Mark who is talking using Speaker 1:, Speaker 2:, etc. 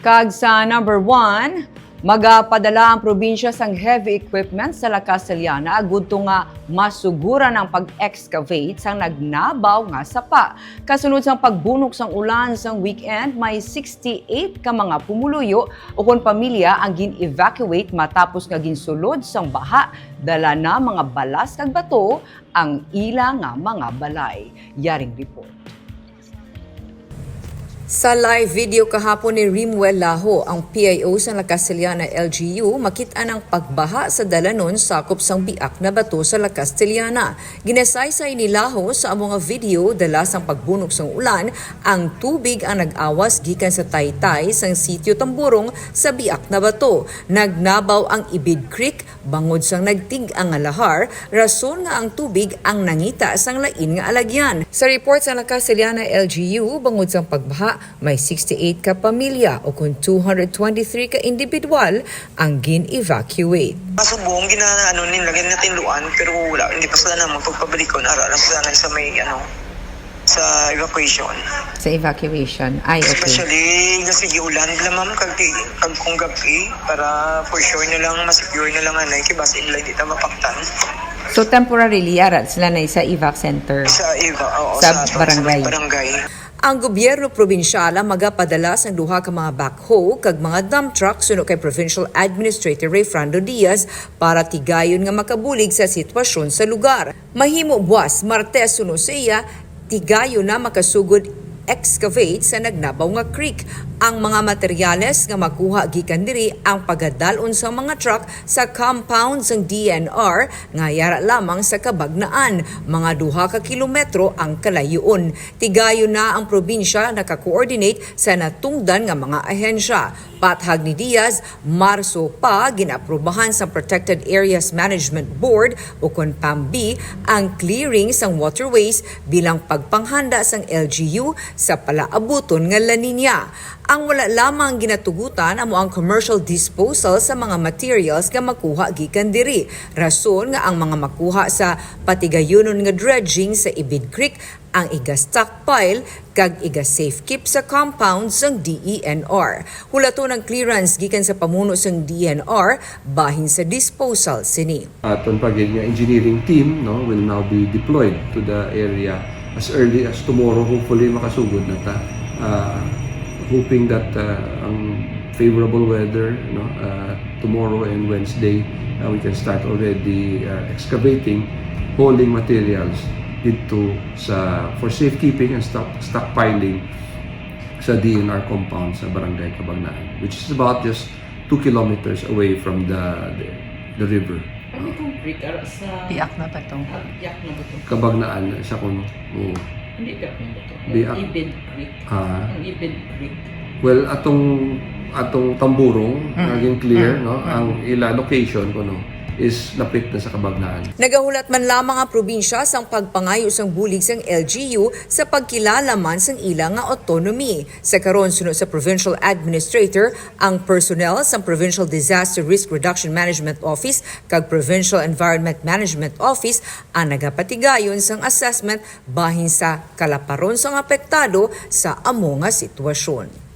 Speaker 1: Kag sa number one, magapadala ang probinsya sang heavy equipment sa La Castellana gudto nga masuguran ang pag-excavate sang nagnabaw nga sapa. Kasunod sang pagbunok sang ulan sang weekend, may 68 ka mga pumuluyo o kon pamilya ang gin-evacuate matapos nga ginsulod sang baha dala na mga balas kag bato ang ila nga mga balay. Yaring report. Sa live video kahapon ni Rimwell Laho, ang PIO sa La Castellana LGU, makita ng pagbaha sa dalanon sakop sang biak na bato sa La Castellana. Ginasaysay ni Laho sa nga video dala sang pagbunog sang ulan, ang tubig ang nag-awas gikan sa taytay sang sitio Tamburong sa biak na bato. Nagnabaw ang Ibid Creek, bangod sang nagtig ang alahar, rason nga ang tubig ang nangita sang lain nga alagyan. Sa report sa La Castellana LGU, bangod sang pagbaha, may 68 ka pamilya o kung 223 ka individual ang gin-evacuate.
Speaker 2: Masubong, gina, ano, nilagyan natin luan, pero wala, hindi pa sila na magpagpabalikon. Ara lang sila na sa may, ano, sa evacuation.
Speaker 1: Sa evacuation, ay
Speaker 2: Especially, nga sige ulan, bila ma'am, kag, kag kung gabi, para for sure na lang, masecure na lang, anay, kibasa ila, hindi ta mapaktan.
Speaker 1: So temporarily, yarat sila na sa evac center.
Speaker 2: Sa eva, oo,
Speaker 1: Sa barangay.
Speaker 2: Sa barangay.
Speaker 1: Ang gobyerno probinsyala magapadala sang duha ka mga backhoe kag mga dump truck suno kay Provincial Administrator Rayfrando Diaz para tigayon nga makabulig sa sitwasyon sa lugar. Mahimo buwas Martes suno sa iya tigayon na makasugod excavate sa nagnabaw nga creek. Ang mga materyales nga makuha gikan diri ang pagadalon sa mga truck sa compound sang DNR nga yara lamang sa kabagnaan. Mga duha ka kilometro ang kalayoon. Tigayo na ang probinsya naka-coordinate sa natungdan nga mga ahensya. Pathag ni Diaz, Marso pa ginaprobahan sa Protected Areas Management Board o kon PAMB ang clearing sang waterways bilang pagpanghanda sang LGU sa palaabuton nga La Nina. Ang wala lamang ginatugutan amo ang commercial disposal sa mga materials nga makuha gikan diri. Rason nga ang mga makuha sa patigayunon nga dredging sa Ibid Creek ang iga stockpile kag iga safe keep sa compound sang DENR. Hulato ng clearance gikan sa pamuno sang DENR bahin sa disposal sini.
Speaker 3: aton pagin nga engineering team no will now be deployed to the area as early as tomorrow hopefully makasugod na ta Uh, hoping that uh, ang favorable weather no uh, tomorrow and Wednesday uh, we can start already uh, excavating hauling materials dito sa for safekeeping and stock, stockpiling sa DNR compound sa Barangay Cabagnaan which is about just 2 kilometers away from the the, the river
Speaker 4: Ano itong creek? Sa...
Speaker 1: Biak na ba to?
Speaker 4: Ah, Biak na ba ito?
Speaker 3: Kabagnaan sa kuno. Oo.
Speaker 4: Hindi biak na ba ito?
Speaker 3: Biak.
Speaker 4: Ibid Creek.
Speaker 3: Ah,
Speaker 4: Ang Ibid Creek.
Speaker 3: well, atong atong tamburong naging clear no ang ila location kuno is lapit na sa Kabagnaan.
Speaker 1: Nagahulat man lamang ang probinsya sang pagpangayo sang bulig sang LGU sa pagkilala man sang ilang nga autonomy. Sa karon sunod sa provincial administrator, ang personnel sang Provincial Disaster Risk Reduction Management Office kag Provincial Environment Management Office ang nagapatigayon sang assessment bahin sa kalaparon sang apektado sa amo nga sitwasyon.